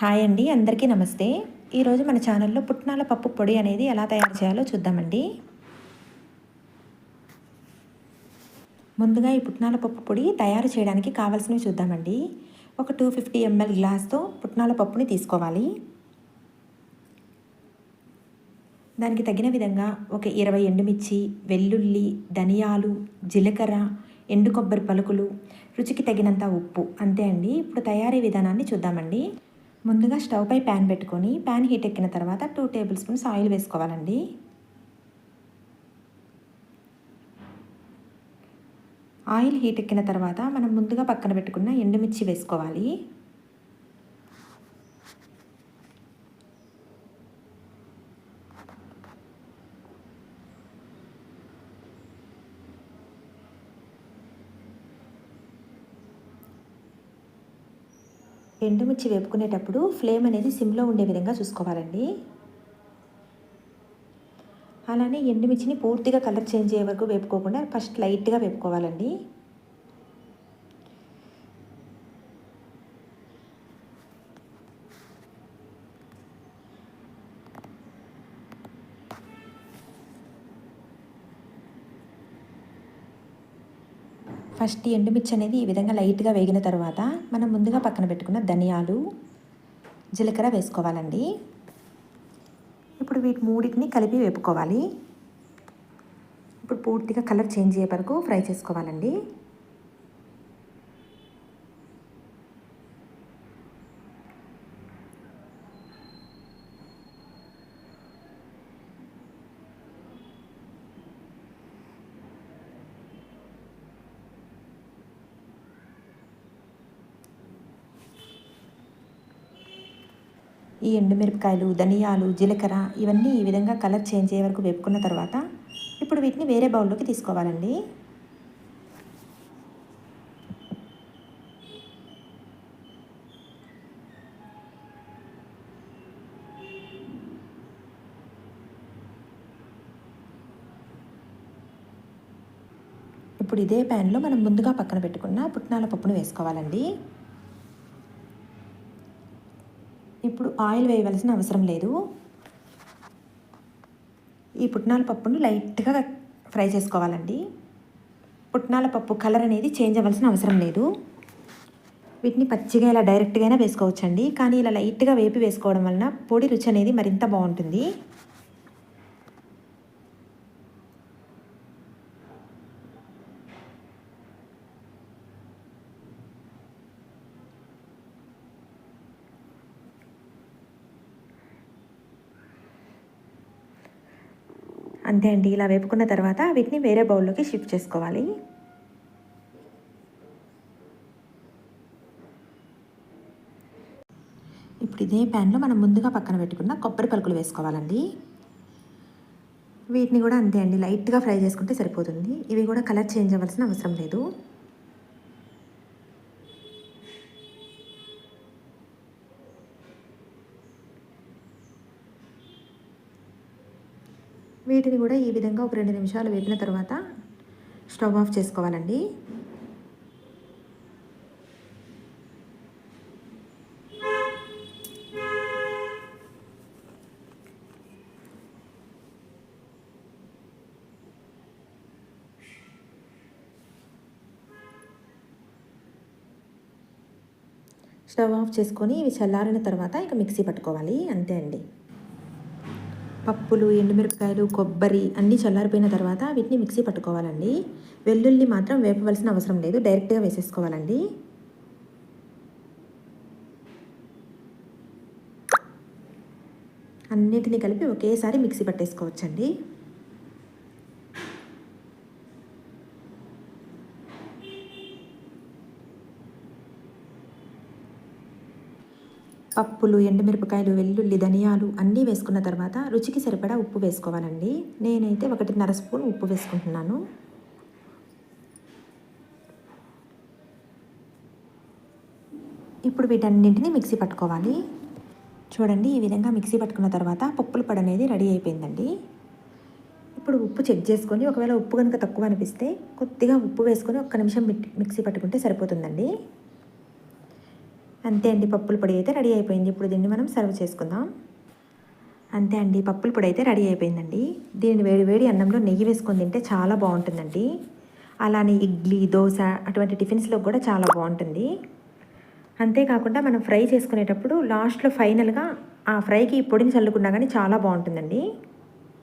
Hi అండి అందరికీ నమస్తే. ఈరోజు మన ఛానల్లో పుట్నాల పప్పు పొడి అనేది ఎలా తయారు చేయాలో చూద్దామండి. ముందుగా ఈ పుట్నాల పప్పు పొడి తయారు చేయడానికి కావాల్సినవి చూద్దామండి. ఒక టూ ఫిఫ్టీ ఎంఎల్ గ్లాస్తో పుట్నాల పప్పుని తీసుకోవాలి. దానికి తగిన విధంగా ఒక ఇరవై ఎండుమిర్చి వెల్లుల్లి ధనియాలు జీలకర్ర ఎండు కొబ్బరి పలుకులు రుచికి తగినంత ఉప్పు అంతే అండి. ఇప్పుడు తయారీ విధానాన్ని చూద్దామండి. ముందుగా స్టవ్ పై ప్యాన్ పెట్టుకొని ప్యాన్ హీట్ ఎక్కిన తర్వాత టూ టేబుల్ స్పూన్స్ ఆయిల్ వేసుకోవాలండి. ఆయిల్ హీట్ ఎక్కిన తర్వాత మనం ముందుగా పక్కన పెట్టుకున్న ఎండుమిర్చి వేసుకోవాలి. ఎండుమిర్చి వేపుకునేటప్పుడు ఫ్లేమ్ అనేది సిమ్లో ఉండే విధంగా చూసుకోవాలండి. అలానే ఎండుమిర్చిని పూర్తిగా కలర్ చేంజ్ అయ్యే వరకు వేపుకోకుండా ఫస్ట్ లైట్గా వేపుకోవాలండి. ఫస్ట్ ఎండుమిర్చి అనేది ఈ విధంగా లైట్గా వేగిన తర్వాత మనం ముందుగా పక్కన పెట్టుకున్న ధనియాలు జీలకర్ర వేసుకోవాలండి. ఇప్పుడు వీటి మూడింటిని కలిపి వేపుకోవాలి. ఇప్పుడు పూర్తిగా కలర్ చేంజ్ అయ్యే వరకు ఫ్రై చేసుకోవాలండి. ఈ ఎండుమిరపకాయలు ధనియాలు జీలకర్ర ఇవన్నీ ఈ విధంగా కలర్ చేంజ్ అయ్యే వరకు వేపుకున్న తర్వాత ఇప్పుడు వీటిని వేరే బౌల్లోకి తీసుకోవాలండి. ఇప్పుడు ఇదే ప్యాన్లో మనం ముందుగా పక్కన పెట్టుకున్న పుట్నాల పప్పును వేసుకోవాలండి. ఇప్పుడు ఆయిల్ వేయవలసిన అవసరం లేదు. ఈ పుట్నాల పప్పును లైట్గా ఫ్రై చేసుకోవాలండి. పుట్నాల పప్పు కలర్ అనేది చేంజ్ అవ్వాల్సిన అవసరం లేదు. వీటిని పచ్చిగా ఇలా డైరెక్ట్గా అయినా వేసుకోవచ్చండి. కానీ ఇలా లైట్గా వేపి వేసుకోవడం వలన పొడి రుచి అనేది మరింత బాగుంటుంది. అంతే అండి. ఇలా వేపుకున్న తర్వాత వీటిని వేరే బౌల్లోకి షిఫ్ట్ చేసుకోవాలి. ఇప్పుడు ఇదే ప్యాన్లో మనం ముందుగా పక్కన పెట్టుకున్న కొబ్బరి పలుకులు వేసుకోవాలండి. వీటిని కూడా అంతే అండి. లైట్గా ఫ్రై చేసుకుంటే సరిపోతుంది. ఇవి కూడా కలర్ చేంజ్ అవ్వాల్సిన అవసరం లేదు. వీటిని కూడా ఈ విధంగా ఒక రెండు నిమిషాలు వేపిన తర్వాత స్టవ్ ఆఫ్ చేసుకోవాలండి. స్టవ్ ఆఫ్ చేసుకొని ఇవి చల్లారిన తర్వాత ఇక మిక్సీ పట్టుకోవాలి. అంతే అండి. పప్పులు ఎండుమిరపకాయలు కొబ్బరి అన్నీ చల్లారిపోయిన తర్వాత వీటిని మిక్సీ పట్టుకోవాలండి. వెల్లుల్లి మాత్రం వేపవలసిన అవసరం లేదు. డైరెక్ట్గా వేసేసుకోవాలండి. అన్నిటినీ కలిపి ఒకేసారి మిక్సీ పట్టేసుకోవచ్చండి. పప్పులు ఎండుమిరపకాయలు వెల్లుల్లి ధనియాలు అన్నీ వేసుకున్న తర్వాత రుచికి సరిపడా ఉప్పు వేసుకోవాలండి. నేనైతే ఒకటిన్నర స్పూన్ ఉప్పు వేసుకుంటున్నాను. ఇప్పుడు వీటన్నింటినీ మిక్సీ పట్టుకోవాలి. చూడండి ఈ విధంగా మిక్సీ పట్టుకున్న తర్వాత పప్పుల పొడి అనేది రెడీ అయిపోయిందండి. ఇప్పుడు ఉప్పు చెక్ చేసుకొని ఒకవేళ ఉప్పు కనుక తక్కువ అనిపిస్తే కొద్దిగా ఉప్పు వేసుకొని ఒక్క నిమిషం మిక్సీ పట్టుకుంటే సరిపోతుందండి. అంతే అండి పప్పుల పొడి అయితే రెడీ అయిపోయింది. ఇప్పుడు దీన్ని మనం సర్వ్ చేసుకుందాం. అంతే అండి పప్పుల పొడి అయితే రెడీ అయిపోయిందండి. దీన్ని వేడి వేడి అన్నంలో నెయ్యి వేసుకొని తింటే చాలా బాగుంటుందండి. అలానే ఇడ్లీ దోశ అటువంటి టిఫిన్స్లో కూడా చాలా బాగుంటుంది. అంతేకాకుండా మనం ఫ్రై చేసుకునేటప్పుడు లాస్ట్లో ఫైనల్గా ఆ ఫ్రైకి పొడిని చల్లుకున్నా కానీ చాలా బాగుంటుందండి.